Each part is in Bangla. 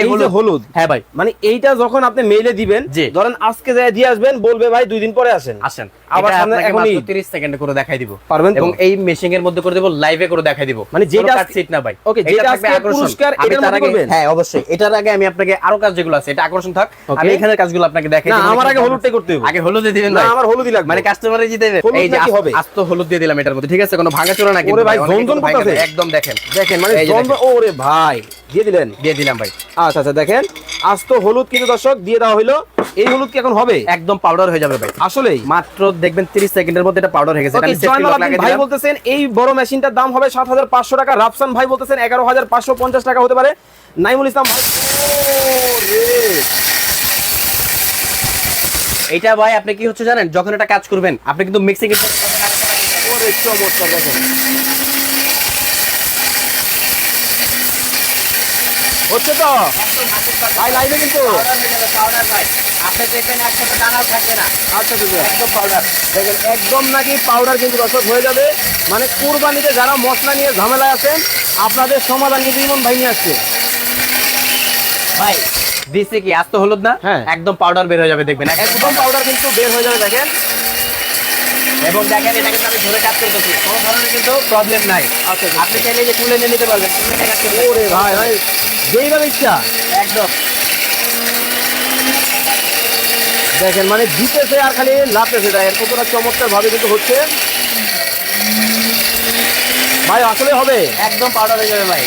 এই যে হলুদ। হ্যাঁ ভাই। মানে এইটা যখন আপনি মেইলে দিবেন ধরেন আজকে যায় দিয়ে আসবেন বলবে ভাই দুই দিন পরে আসেন। আসেন। আবার সামনে আপনাকে 30 সেকেন্ডে করে দেখাই দিব। পারবেন এবং এই মেশিং এর মধ্যে করে দেব লাইভে করে দেখাই দিব। মানে যেটা সিট না ভাই। Okay, যেটা আজকে আকর্ষণ। পুরস্কার, এটার মধ্যে করবেন? হ্যাঁ অবশ্যই। এটার আগে আমি আপনাকে আরও কাজ যেগুলো আছে এটা আকর্ষণ থাক। আমি এখানের কাজগুলো আপনাকে দেখাই দিব। আমার আগে করতে হবে। আগে হলুদে দিবেন না আমার হলুদই লাগবে। মানে কাস্টমারে জিতে দেবে। হলুদ এই যে হবে? আস্ত হলুদ দিয়ে দিলাম এটার মধ্যে ঠিক আছে? কোনো ভাঙা চোরা না কিন্তু ওরে ভাই। একদম দেখেন। দেখেন মানে। ওরে ভাই। দিয়ে দিলেন? দিয়ে দিলাম ভাই। আচ্ছা আচ্ছা দেখেন আস্ত হলুদ কিন্তু দর্শক দিয়ে দেওয়া হলো এই হলুদ কি এখন হবে? একদম পাউডার হয়ে যাবে ভাই। আসলেই? মাত্র দেখবেন 30 সেকেন্ডের মধ্যে এটা পাউডার হয়ে গেছে। এটা ভাই বলতেছেন এই বড় মেশিনটার দাম হবে সাত হাজার পাঁচশো টাকা। রাফসান ভাই বলতেছেন এগারো হাজার পাঁচশো পঞ্চাশ টাকা হতে পারে। নাইমুল ইসলাম ভাই এইটা ভাই আপনি কি হচ্ছে জানেন? যখন এটা কাজ করবেন আপনি কিন্তু মিক্সিং এর ওরে চমৎকার দেখেন। হচ্ছে তো? ভাই লাইভে কিন্তু। আপনি দেখবেন একসাথে দানাও থাকবে না। আচ্ছা একদম পাউডার দেখেন একদম নাকি পাউডার কিন্তু দর্শক হয়ে যাবে। মানে কুরবানিতে যারা মশলা নিয়ে ঝামেলায় আছেন আপনাদের সমাধান কিন্তু ইমন ভাই নিয়ে আসছে। ভাই দিছে কি? আস্ত হলুদ না? হ্যাঁ। একদম পাউডার বের হয়ে যাবে দেখবেন। একদম পাউডার কিন্তু বের হয়ে যাবে দেখেন। এবং দেখেন এটা কিন্তু আমি ধরে কাজ করতেছি। কোনো ধরনের কিন্তু প্রবলেম নাই। আচ্ছা, আচ্ছা। আপনি চাইলে যে তুলে নিয়ে নিতে পারবেন ওরে ভাই ভাই যেইভাবে ইচ্ছা একদম। দেখেন মানে জিতেছে আর খালি লাভতেছে দেখেন কতটা চমৎকার ভাবে কিন্তু হচ্ছে। ভাই আসলে হবে। একদম পাউডার হয়ে যাবে ভাই।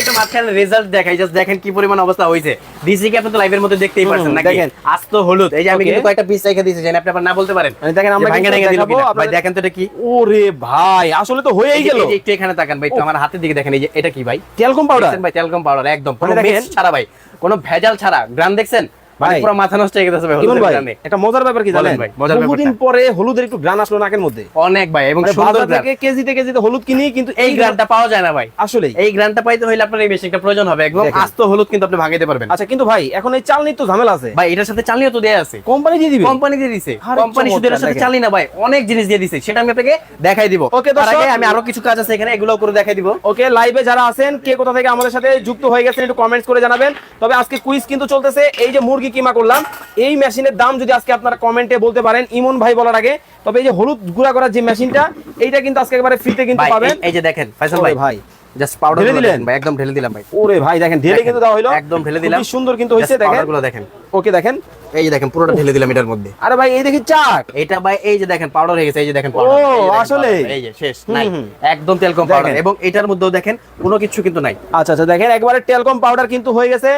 একটু মাঝখানে রেজাল্ট দেখাই জাস্ট দেখেন কি পরিমাণ অবস্থা হয়েছে। দিছি কি আপনি তো লাইভের মধ্যে দেখতেই পারছেন নাকি? দেখেন। আস্ত হলুদ। এই যে আমি. কিন্তু কয়েকটা পিস রেখে দিয়েছি যেন আপনি আবার না বলতে পারেন। দেখেন আমরা ভাঙে ভেঙে ভাই দেখেন তো এটা কি। ওরে ভাই আসলে তো হয়েই গেল এই যে একটু এখানে তাকান ভাই একটু আমার হাতের দিকে দেখেন এই যে এটা কি ভাই? টেলকম পাউডার ভাই তেলকম পাউডার একদম। কোনো মানে ছাড়া ভাই কোনো ভেজাল ছাড়া। গ্রাম দেখছেন? ভাই ভাই। পুরো মাথা নষ্ট হয়ে গেছে ভাই হলুদের ভাই একটা মজার ব্যাপার কি জানেন? ভাই, মজার বহুদিন পরে হলুদের একটু গ্রান আসলো নাকের মধ্যে। অনেক ভাই এবং মানে সুন্দর বাজার থেকে কেজিতে কেজিতে হলুদ কিনি কিন্তু এই গ্রামটা পাওয়া যায় না ভাই। আসলে এই গ্রামটা পাইতে হইলে আপনার এই মেশিনটা প্রয়োজন হবে একদম আস্ত হলুদ কিন্তু আপনি ভাঙাইতে পারবেন। আচ্ছা কিন্তু ভাই এখন এই চালনির তো ঝামেলা আছে। ভাই এটার সাথে চালিয়ে তো দেয়া আছে। কোম্পানি দিয়ে দিবে? কোম্পানি দিয়ে দিছে। কোম্পানি শুধু এটার সাথে চমৎকার, না ভাই অনেক জিনিস দিয়ে দিছে। সেটা আমি আপনাকে দেখাই দিব। তার আগে আমি আরও কিছু কাজ আছে এখানে এগুলো করে দেখাই দিব। ওকে লাইভে যারা আছেন কে কোথা থেকে আমাদের সাথে যুক্ত হয়ে গেছেন একটু কমেন্টস করে জানাবেন। তবে আজকে কুইজ কিন্তু চলতেছে এই যে মুরগি কিমা করলাম? এই মেশিনের দাম যদি আজকে আপনারা কমেন্টে বলতে পারেন ইমন ভাই বলার আগে তবে এই যে হলুদ গুঁড়া করার যে মেশিনটা এইটা কিন্তু আজকে একেবারে ফ্রিতে কিন্তু পাবেন। এই- যে দেখেন ফাইসাল ওরে ভাই। ভাই জাস্ট পাউডার দিলেন? ভাই একদম ঢেলে দিলাম ভাই। ওরে ভাই দেখেন ঢেলে কিন্তু দেওয়া হলো একদম ঢেলে দিলাম। খুবই সুন্দর কিন্তু হয়েছে দেখেন। গুলো দেখেন। ওকে দেখেন। এই যে দেখেন পুরোটা ঢেলে দিলাম এটার মধ্যে। আরে ভাই এই দেখি চাক। এটা ভাই এই যে দেখেন পাউডার হয়ে গেছে এই যে দেখেন পাউডার ও, আসলে? এই যে শেষ নাই। একদম তেল কম পাউডার এবং এটার মধ্যেও দেখেন কোনো কিছু কিন্তু নাই। আচ্ছা আচ্ছা দেখেন একবারে টেলকম পাউডার কিন্তু হয়ে গেছে।